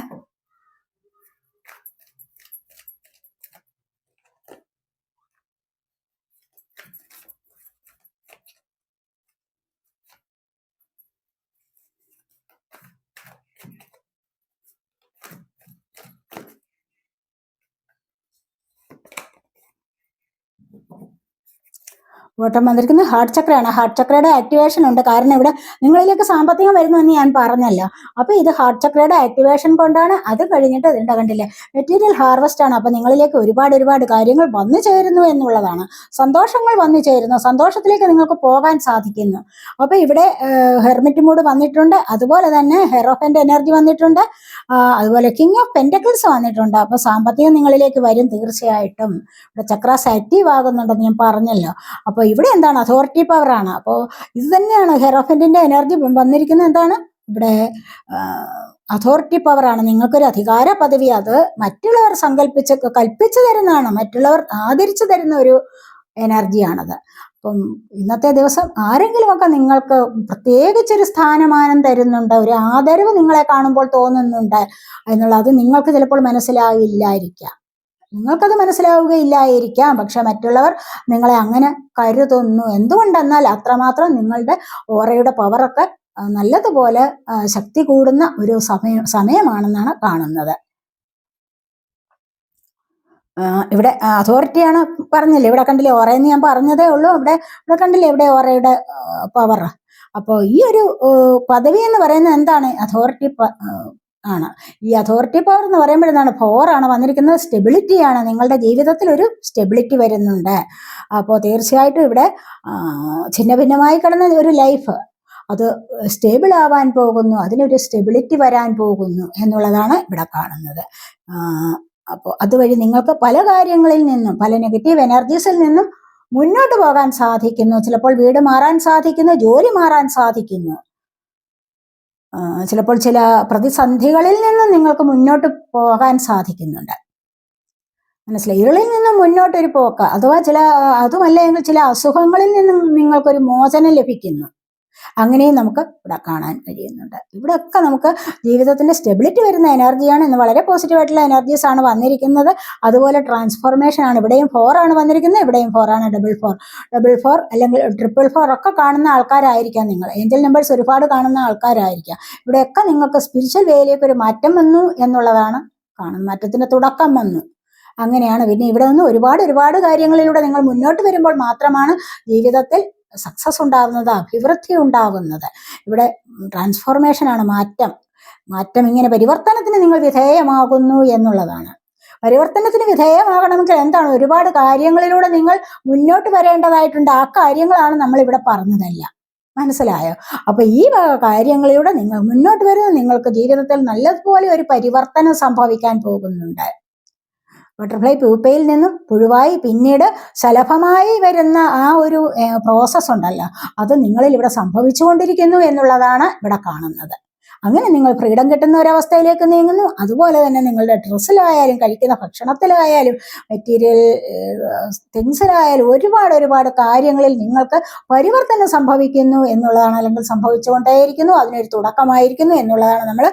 ഓട്ടം വന്നിരിക്കുന്നത് ഹാർട്ട് ചക്രയാണ് ഹാർട്ട് ചക്രയുടെ ആക്ടിവേഷൻ ഉണ്ട്. കാരണം ഇവിടെ നിങ്ങളിലേക്ക് സാമ്പത്തികം വരുന്നു എന്ന് ഞാൻ പറഞ്ഞല്ല. അപ്പൊ ഇത് ഹാർട്ട് ചക്രയുടെ ആക്ടിവേഷൻ കൊണ്ടാണ്. അത് കഴിഞ്ഞിട്ട് ഇതിന്റെ കണ്ടില്ലേ? മെറ്റീരിയൽ ഹാർവസ്റ്റ് ആണ്. അപ്പൊ നിങ്ങളിലേക്ക് ഒരുപാട് ഒരുപാട് കാര്യങ്ങൾ വന്നു ചേരുന്നു എന്നുള്ളതാണ്. സന്തോഷങ്ങൾ വന്നു ചേരുന്നു. സന്തോഷത്തിലേക്ക് നിങ്ങൾക്ക് പോകാൻ സാധിക്കുന്നു. അപ്പൊ ഇവിടെ ഹെർമിറ്റ് മൂഡ് വന്നിട്ടുണ്ട്. അതുപോലെ തന്നെ ഹെറോഫന്റെ എനർജി വന്നിട്ടുണ്ട്. അതുപോലെ കിങ് ഓഫ് പെന്റക്കിൾസ് വന്നിട്ടുണ്ട്. അപ്പൊ സാമ്പത്തികം നിങ്ങളിലേക്ക് വരും തീർച്ചയായിട്ടും. ഇവിടെ ചക്രാസ് ആക്റ്റീവ് ആകുന്നുണ്ടെന്ന് ഞാൻ പറഞ്ഞല്ലോ. അപ്പോൾ ഇവിടെ എന്താണ്? അതോറിറ്റി പവർ ആണ്. അപ്പോൾ ഇത് തന്നെയാണ് ഹെറോഫന്റിന്റെ എനർജി വന്നിരിക്കുന്നത് എന്താണ്? ഇവിടെ അതോറിറ്റി പവർ ആണ്. നിങ്ങൾക്കൊരു അധികാര പദവി അത് മറ്റുള്ളവർ സങ്കല്പിച്ച് കൽപ്പിച്ചു തരുന്നതാണ്. മറ്റുള്ളവർ ആദരിച്ചു തരുന്ന ഒരു എനർജിയാണത് അപ്പം ഇന്നത്തെ ദിവസം ആരെങ്കിലുമൊക്കെ നിങ്ങൾക്ക് പ്രത്യേകിച്ചൊരു സ്ഥാനമാനം തരുന്നുണ്ട് ഒരു ആദരവ് നിങ്ങളെ കാണുമ്പോൾ തോന്നുന്നുണ്ട് എന്നുള്ളത് നിങ്ങൾക്ക് ചിലപ്പോൾ മനസ്സിലാവില്ലായിരിക്കാം. നിങ്ങൾക്കത് മനസ്സിലാവുകയില്ലായിരിക്കാം. പക്ഷെ മറ്റുള്ളവർ നിങ്ങളെ അങ്ങനെ കരുതുന്നു. എന്തുകൊണ്ടെന്നാൽ അത്രമാത്രം നിങ്ങളുടെ ഓറയുടെ പവറൊക്കെ നല്ലതുപോലെ ശക്തി കൂടുന്ന ഒരു സമയം സമയമാണെന്നാണ് കാണുന്നത്. ഇവിടെ അതോറിറ്റിയാണ് പറഞ്ഞില്ലേ? ഇവിടെ കണ്ടില്ലേ? ഓറയെന്ന് ഞാൻ പറഞ്ഞതേ ഉള്ളൂ. ഇവിടെ ഇവിടെ കണ്ടില്ലേ? ഇവിടെ ഓറയുടെ പവർ അപ്പോൾ ഈ ഒരു പദവി എന്ന് പറയുന്നത് എന്താണ്? അതോറിറ്റി ആണ്. ഈ അതോറിറ്റി പവർ എന്ന് പറയുമ്പോഴെന്താണ്? പവർ ആണ് വന്നിരിക്കുന്നത് സ്റ്റെബിലിറ്റിയാണ് നിങ്ങളുടെ ജീവിതത്തിൽ ഒരു സ്റ്റെബിലിറ്റി വരുന്നുണ്ട്. അപ്പോൾ തീർച്ചയായിട്ടും ഇവിടെ ഛിന്ന ഭിന്നമായി കിടന്ന ഒരു ലൈഫ് അത് സ്റ്റേബിൾ ആവാൻ പോകുന്നു. അതിനൊരു സ്റ്റെബിലിറ്റി വരാൻ പോകുന്നു എന്നുള്ളതാണ് ഇവിടെ കാണുന്നത്. അപ്പോൾ അതുവഴി നിങ്ങൾക്ക് പല കാര്യങ്ങളിൽ നിന്നും പല നെഗറ്റീവ് എനർജീസിൽ നിന്നും മുന്നോട്ട് പോകാൻ സാധിക്കുന്നു. ചിലപ്പോൾ വീട് മാറാൻ സാധിക്കുന്നു ജോലി മാറാൻ സാധിക്കുന്നു. ചിലപ്പോൾ ചില പ്രതിസന്ധികളിൽ നിന്നും നിങ്ങൾക്ക് മുന്നോട്ട് പോകാൻ സാധിക്കുന്നുണ്ട്. മനസ്സിലായി? ഇരുളിൽ നിന്നും മുന്നോട്ടൊരു പോക്ക്. അഥവാ ചില അതുമല്ല ചില അസുഖങ്ങളിൽ നിന്നും നിങ്ങൾക്കൊരു മോചനം ലഭിക്കുന്നു. അങ്ങനെയും നമുക്ക് ഇവിടെ കാണാൻ കഴിയുന്നുണ്ട്. ഇവിടെയൊക്കെ നമുക്ക് ജീവിതത്തിന്റെ സ്റ്റെബിലിറ്റി വരുന്ന എനർജിയാണ് ഇന്ന് വളരെ പോസിറ്റീവ് ആയിട്ടുള്ള എനർജീസ് ആണ് വന്നിരിക്കുന്നത്. അതുപോലെ ട്രാൻസ്ഫോർമേഷൻ ആണ്. ഇവിടെയും ഫോർ ആണ് വന്നിരിക്കുന്നത്. ഇവിടെയും ഫോർ ആണ്. ഡബിൾ ഫോർ ഡബിൾ ഫോർ അല്ലെങ്കിൽ ട്രിപ്പിൾ ഫോർ ഒക്കെ കാണുന്ന ആൾക്കാരായിരിക്കാം നിങ്ങൾ. ഏഞ്ചൽ നമ്പേഴ്സ് ഒരുപാട് കാണുന്ന ആൾക്കാരായിരിക്കാം. ഇവിടെയൊക്കെ നിങ്ങൾക്ക് സ്പിരിച്വൽ വേയിലേക്ക് ഒരു മാറ്റം വന്നു എന്നുള്ളതാണ് കാണുന്നത്. മാറ്റത്തിന്റെ തുടക്കം വന്നു. അങ്ങനെയാണ്. പിന്നെ ഇവിടെ നിന്ന് ഒരുപാട് ഒരുപാട് കാര്യങ്ങളിലൂടെ നിങ്ങൾ മുന്നോട്ട് വരുമ്പോൾ മാത്രമാണ് ജീവിതത്തിൽ സക്സസ് ഉണ്ടാകുന്നത് അഭിവൃദ്ധി ഉണ്ടാകുന്നത് ഇവിടെ ട്രാൻസ്ഫോർമേഷനാണ് മാറ്റം. മാറ്റം ഇങ്ങനെ പരിവർത്തനത്തിന് നിങ്ങൾ വിധേയമാകുന്നു എന്നുള്ളതാണ്. പരിവർത്തനത്തിന് വിധേയമാകണമെങ്കിൽ എന്താണ്? ഒരുപാട് കാര്യങ്ങളിലൂടെ നിങ്ങൾ മുന്നോട്ട് വരേണ്ടതായിട്ടുണ്ട്. ആ കാര്യങ്ങളാണ് നമ്മൾ ഇവിടെ പറഞ്ഞതല്ല. മനസ്സിലായോ? അപ്പൊ ഈ കാര്യങ്ങളിലൂടെ നിങ്ങൾ മുന്നോട്ട് വരുന്ന. നിങ്ങൾക്ക് ജീവിതത്തിൽ നല്ലതുപോലെ ഒരു പരിവർത്തനം സംഭവിക്കാൻ പോകുന്നുണ്ട്. ബട്ടർഫ്ലൈ പ്യൂപ്പയിൽ നിന്നും പുഴുവായി പിന്നീട് ശലഭമായി വരുന്ന ആ ഒരു പ്രോസസ് ഉണ്ടല്ലോ. അത് നിങ്ങളിൽ ഇവിടെ സംഭവിച്ചുകൊണ്ടിരിക്കുന്നു എന്നുള്ളതാണ് ഇവിടെ കാണുന്നത്. അങ്ങനെ നിങ്ങൾ ഫ്രീഡം കിട്ടുന്ന ഒരവസ്ഥയിലേക്ക് നീങ്ങുന്നു. അതുപോലെ തന്നെ നിങ്ങളുടെ ഡ്രസ്സിലായാലും കഴിക്കുന്ന ഭക്ഷണത്തിലായാലും മെറ്റീരിയൽ തിങ്സിലായാലും ഒരുപാട് ഒരുപാട് കാര്യങ്ങളിൽ നിങ്ങൾക്ക് പരിവർത്തനം സംഭവിക്കുന്നു എന്നുള്ളതാണ് അല്ലെങ്കിൽ സംഭവിച്ചുകൊണ്ടേയിരിക്കുന്നു. അതിനൊരു തുടക്കമായിരിക്കുന്നു എന്നുള്ളതാണ് നമ്മൾ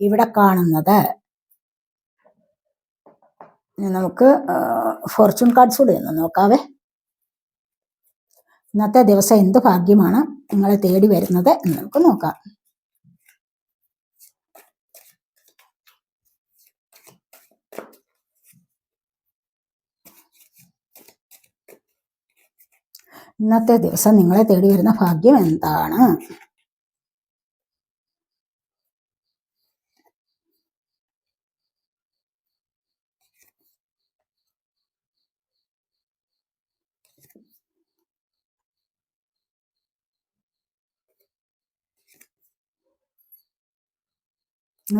ഇവിടെ കാണുന്നത്. നമുക്ക് ഫോർച്യൂൺ കാർഡ്സ് കൂടി ഒന്ന് നോക്കാവേ. ഇന്നത്തെ ദിവസം എന്ത് ഭാഗ്യമാണ് നിങ്ങളെ തേടി വരുന്നത് എന്ന് നമുക്ക് നോക്കാം. ഇന്നത്തെ ദിവസം നിങ്ങളെ തേടി വരുന്ന ഭാഗ്യം എന്താണ്?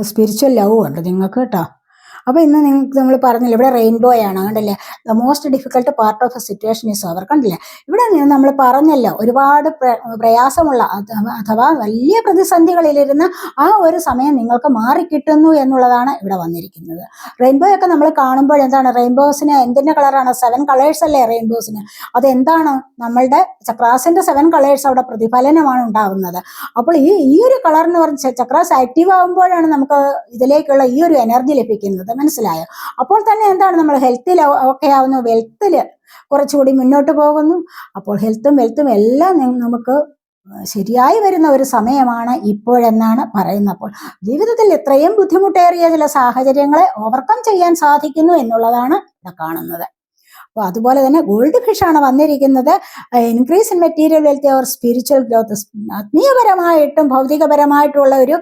സ്പിരിച്വൽ ലവ് ഉണ്ട് നിങ്ങൾക്ക് കേട്ടോ. അപ്പോൾ ഇന്ന് നിങ്ങൾക്ക് നമ്മൾ പറഞ്ഞില്ല ഇവിടെ റെയിൻബോ ആണ് കണ്ടില്ലേ? The most difficult part of a situation is over കണ്ടില്ലേ? ഇവിടെ നമ്മൾ പറഞ്ഞല്ലോ ഒരുപാട് പ്രയാസമുള്ള അഥവാ വലിയ പ്രതിസന്ധികളിലിരുന്ന് ആ ഒരു സമയം നിങ്ങൾക്ക് മാറിക്കിട്ടുന്നു എന്നുള്ളതാണ് ഇവിടെ വന്നിരിക്കുന്നത്. റെയിൻബോ ഒക്കെ നമ്മൾ കാണുമ്പോൾ എന്താണ്? റെയിൻബോസിന് എന്തിന്റെ കളറാണ് സെവൻ കളേഴ്സ് അല്ലേ റെയിൻബോസിന് അതെന്താണ്? നമ്മളുടെ ചക്രാസിന്റെ സെവൻ കളേഴ്സ് അവിടെ പ്രതിഫലനമാണ് ഉണ്ടാവുന്നത്. അപ്പോൾ ഈ ഈ ഒരു കളർ എന്ന് പറഞ്ഞ ചക്രാസ് ആക്റ്റീവ് ആകുമ്പോഴാണ് നമുക്ക് ഇതിലേക്കുള്ള ഈ ഒരു എനർജി ലഭിക്കുന്നത്. മനസ്സിലായോ? അപ്പോൾ തന്നെ എന്താണ് നമ്മൾ ഹെൽത്തിൽ ഒക്കെ ആവുന്നു. വെൽത്തിൽ കുറച്ചുകൂടി മുന്നോട്ട് പോകുന്നു. അപ്പോൾ ഹെൽത്തും വെൽത്തും എല്ലാം നമുക്ക് ശരിയായി വരുന്ന ഒരു സമയമാണ് ഇപ്പോഴെന്നാണ് പറയുന്നത്. അപ്പോൾ ജീവിതത്തിൽ ഇത്രയും ബുദ്ധിമുട്ടേറിയ ചില സാഹചര്യങ്ങളെ ഓവർകം ചെയ്യാൻ സാധിക്കുന്നു എന്നുള്ളതാണ് ഇവിടെ കാണുന്നത്. അപ്പോൾ അതുപോലെ തന്നെ ഗോൾഡ് ഫിഷാണ് വന്നിരിക്കുന്നത്. Increase in material wealth or spiritual growth ആത്മീയപരമായിട്ടും ഭൗതികപരമായിട്ടുള്ള ഒരു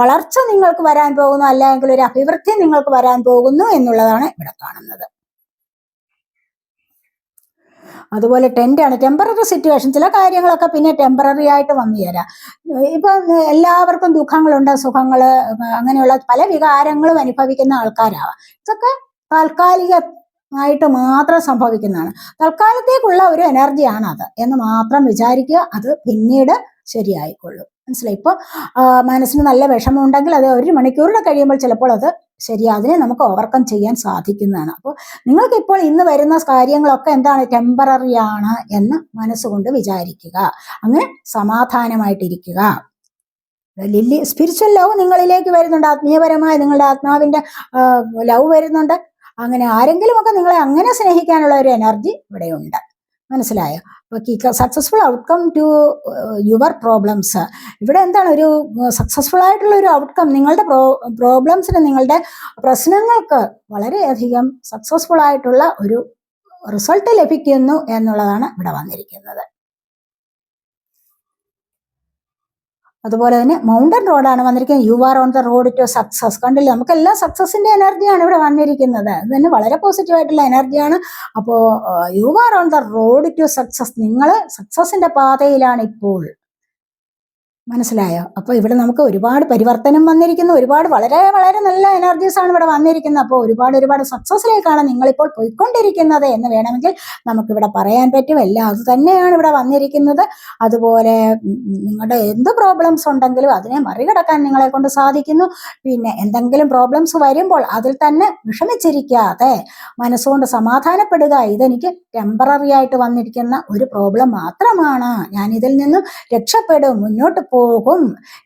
വളർച്ച നിങ്ങൾക്ക് വരാൻ പോകുന്നു അല്ലെങ്കിൽ ഒരു അഭിവൃദ്ധി നിങ്ങൾക്ക് വരാൻ പോകുന്നു എന്നുള്ളതാണ് ഇവിടെ കാണുന്നത്. അതുപോലെ ടെന്റാണ് ടെമ്പററി സിറ്റുവേഷൻ ചില കാര്യങ്ങളൊക്കെ പിന്നെ ടെമ്പററി ആയിട്ട് വന്നു തരാം ഇപ്പൊ എല്ലാവർക്കും ദുഃഖങ്ങളുണ്ട് സുഖങ്ങൾ അങ്ങനെയുള്ള പല വികാരങ്ങളും അനുഭവിക്കുന്ന ആൾക്കാരാവാം. ഇതൊക്കെ താൽക്കാലിക ആയിട്ട് മാത്രം സംഭവിക്കുന്നതാണ്. തൽക്കാലത്തേക്കുള്ള ഒരു എനർജിയാണ് അത്. എന്ന് മാത്രം വിചാരിക്കുക അത് പിന്നീട് ശരിയായിക്കൊള്ളും. മനസ്സിലായി? ഇപ്പോൾ മനസ്സിന് നല്ല വിഷമം ഉണ്ടെങ്കിൽ അത് ഒരു മണിക്കൂറിന് കഴിയുമ്പോൾ ചിലപ്പോൾ അത് ശരി അതിനെ നമുക്ക് ഓവർകം ചെയ്യാൻ സാധിക്കുന്നതാണ്. അപ്പോൾ നിങ്ങൾക്ക് ഇപ്പോൾ ഇന്ന് വരുന്ന കാര്യങ്ങളൊക്കെ എന്താണ്? ടെമ്പററി ആണ് എന്ന് മനസ്സുകൊണ്ട് വിചാരിക്കുക. അങ്ങനെ സമാധാനമായിട്ടിരിക്കുക. ലില്ലി സ്പിരിച്വൽ ലവ് നിങ്ങളിലേക്ക് വരുന്നുണ്ട്. ആത്മീയപരമായ നിങ്ങളുടെ ആത്മാവിന്റെ ലവ് വരുന്നുണ്ട്. അങ്ങനെ ആരെങ്കിലുമൊക്കെ നിങ്ങളെ അങ്ങനെ സ്നേഹിക്കാനുള്ള ഒരു എനർജി ഇവിടെയുണ്ട്. മനസ്സിലായോ? അപ്പോൾ successful outcome to your problems ഇവിടെ എന്താണ് ഒരു സക്സസ്ഫുൾ ആയിട്ടുള്ള ഒരു ഔട്ട്കം നിങ്ങളുടെ പ്രോ പ്രോബ്ലംസിന് നിങ്ങളുടെ പ്രശ്നങ്ങൾക്ക് വളരെയധികം സക്സസ്ഫുൾ ആയിട്ടുള്ള ഒരു റിസൾട്ട് ലഭിക്കുന്നു എന്നുള്ളതാണ് ഇവിടെ വന്നിരിക്കുന്നത്. അതുപോലെ തന്നെ മൗണ്ടൻ റോഡാണ് വന്നിരിക്കുന്നത്. You are on the road to success കണ്ടില്ല? നമുക്കെല്ലാം സക്സസിന്റെ എനർജിയാണ് ഇവിടെ വന്നിരിക്കുന്നത്. അത് തന്നെ വളരെ പോസിറ്റീവ് ആയിട്ടുള്ള എനർജിയാണ് അപ്പോൾ you are on the road to success നിങ്ങൾ സക്സസിന്റെ പാതയിലാണ് ഇപ്പോൾ. മനസ്സിലായോ? അപ്പോൾ ഇവിടെ നമുക്ക് ഒരുപാട് പരിവർത്തനം വന്നിരിക്കുന്നു. ഒരുപാട് വളരെ വളരെ നല്ല എനർജീസ് ആണ് ഇവിടെ വന്നിരിക്കുന്നത്. അപ്പോൾ ഒരുപാട് ഒരുപാട് സക്സസ്സിലേക്കാണ് നിങ്ങളിപ്പോൾ പോയിക്കൊണ്ടിരിക്കുന്നത് എന്ന് വേണമെങ്കിൽ നമുക്കിവിടെ പറയാൻ പറ്റും. എല്ലാം അത് തന്നെയാണ് ഇവിടെ വന്നിരിക്കുന്നത്. അതുപോലെ നിങ്ങളുടെ എന്ത് പ്രോബ്ലംസ് ഉണ്ടെങ്കിലും അതിനെ മറികടക്കാൻ നിങ്ങളെ കൊണ്ട് സാധിക്കുന്നു. പിന്നെ എന്തെങ്കിലും പ്രോബ്ലംസ് വരുമ്പോൾ അതിൽ തന്നെ വിഷമിച്ചിരിക്കാതെ മനസ്സുകൊണ്ട് സമാധാനപ്പെടുക. ഇതെനിക്ക് ടെമ്പററി ആയിട്ട് വന്നിരിക്കുന്ന ഒരു പ്രോബ്ലം മാത്രമാണ്. ഞാൻ ഇതിൽ നിന്നും രക്ഷപ്പെടും മുന്നോട്ട് പോകും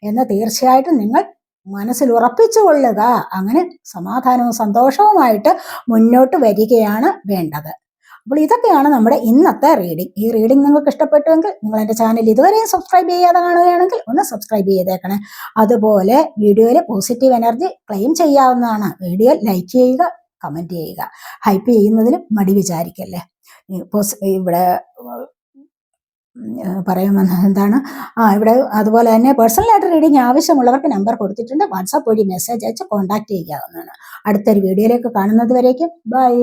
എന്ന് തീർച്ചയായിട്ടും നിങ്ങൾ മനസ്സിൽ ഉറപ്പിച്ചു കൊള്ളുക. അങ്ങനെ സമാധാനവും സന്തോഷവുമായിട്ട് മുന്നോട്ട് വരികയാണ് വേണ്ടത്. അപ്പോൾ ഇതൊക്കെയാണ് നമ്മുടെ ഇന്നത്തെ റീഡിംഗ് ഈ റീഡിംഗ് നിങ്ങൾക്ക് ഇഷ്ടപ്പെട്ടുവെങ്കിൽ നിങ്ങൾ എന്റെ ചാനൽ ഇതുവരെയും സബ്സ്ക്രൈബ് ചെയ്യാതെ കാണുകയാണെങ്കിൽ ഒന്ന് സബ്സ്ക്രൈബ് ചെയ്തേക്കണേ. അതുപോലെ വീഡിയോയിൽ പോസിറ്റീവ് എനർജി ക്ലെയിം ചെയ്യാവുന്നതാണ്. വീഡിയോ ലൈക്ക് ചെയ്യുക കമന്റ് ചെയ്യുക. ഹൈപ്പ് ചെയ്യുന്നതിലും മടി വിചാരിക്കല്ലേ? ഇവിടെ പറയാൻ വന്നത് എന്താണ്? ആ ഇവിടെ അതുപോലെ തന്നെ പേഴ്സണൽ പേഴ്സണലായിട്ട് റീഡിങ് ആവശ്യമുള്ളവർക്ക് നമ്പർ കൊടുത്തിട്ടുണ്ട്. വാട്സാപ്പ് വഴി മെസ്സേജ് അയച്ച് കോൺടാക്ട് ചെയ്യാവുന്നതാണ്. അടുത്തൊരു വീഡിയോയിലേക്ക് കാണുന്നത് വരേക്കും. ബൈ